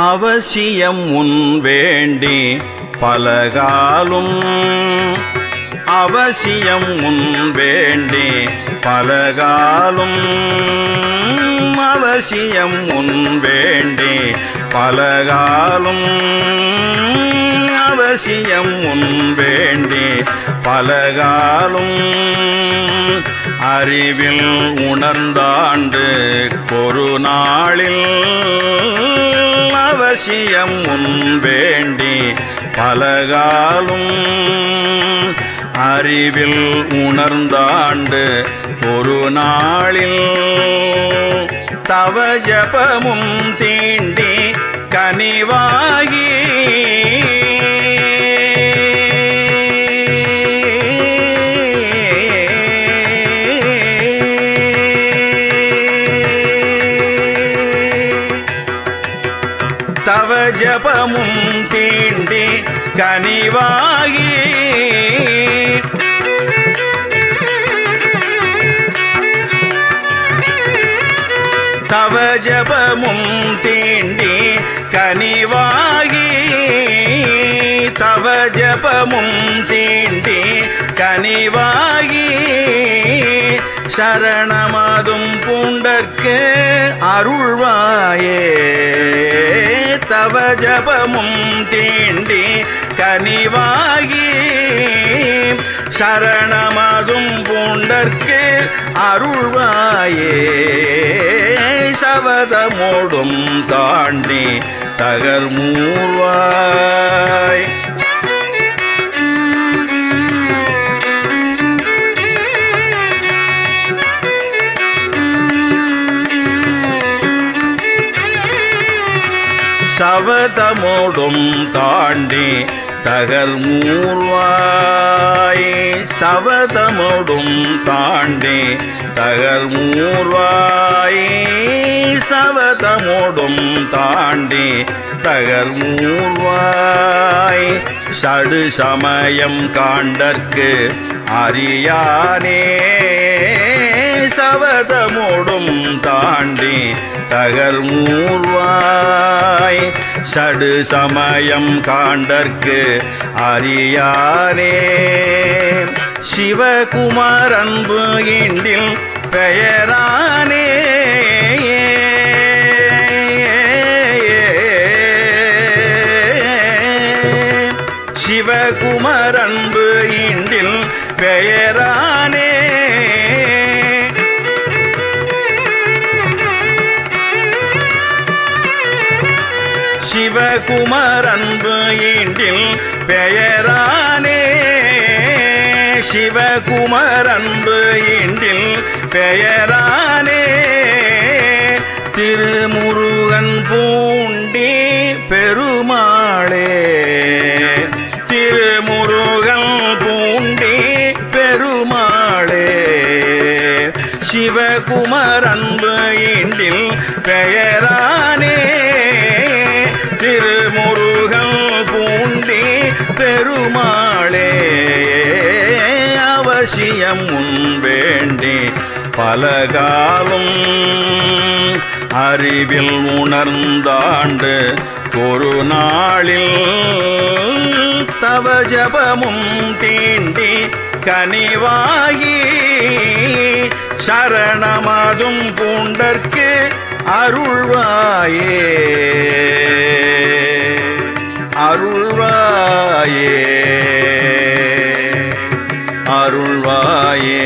அவசியம் உன் வேண்டி பலகாலும். அவசியம் உன் வேண்டி பலகாலும். அவசியம் உன் வேண்டி பலகாலும். அவசியம் உன் வேண்டி பலகாலும். அறிவில் உணர்ந்தாண்டு ஒரு நாளில் அவசியம் உன் வேண்டி பலகாலும் அறிவில் உணர்ந்தாண்டு ஒரு நாளில் தவ ஜபமும் தீண்டி கனிவாகி தவ ஜபமும் தீண்டி கனிவாகி. தவ ஜபமும் தீ சரணமாதும் பூண்டற்கு அருள்வாயே. தவ ஜபமும் தீண்டி கனிவாகி. சரணமாதும் பூண்டற்கு அருள்வாயே. சவதமோடும் தாண்டி தகர் மூர்வாய் சவதமோடும் தாண்டி தகர் மூர்வாய் சவதமோடும் தாண்டி தகர் மூர்வாய் சவதமோடும் தாண்டி தகர் மூர்வாய் சடு சமயம் காண்டற்கு அறியானே சவதமோடும் தாண்டி தகர் மூர்வாய் சடு சமயம் காண்டற்கு அறியானே சிவகுமாரன்பு இண்டில் பெயரானே. சிவகுமரன்பு இண்டில் பெயரானே. சிவகுமரன்பு ஈண்டில் பெயரானே. சிவகுமரன்பு ஈண்டில் பெயரானே. திருமுருகன் பூண்டி பெருமாளே. திருமுருகன் பூண்டி பெருமாளே. சிவகுமரன்பு ஈண்டில் பெயரானே. பெருமாளே அவசியம் உன் பலகாலும் அறிவில் உணர்ந்தாண்டு ஒரு நாளில் தவஜபமும் தீண்டி கனிவாகி சரணமதும் பூண்டற்கு அருள்வாயே. அருள்வாயே.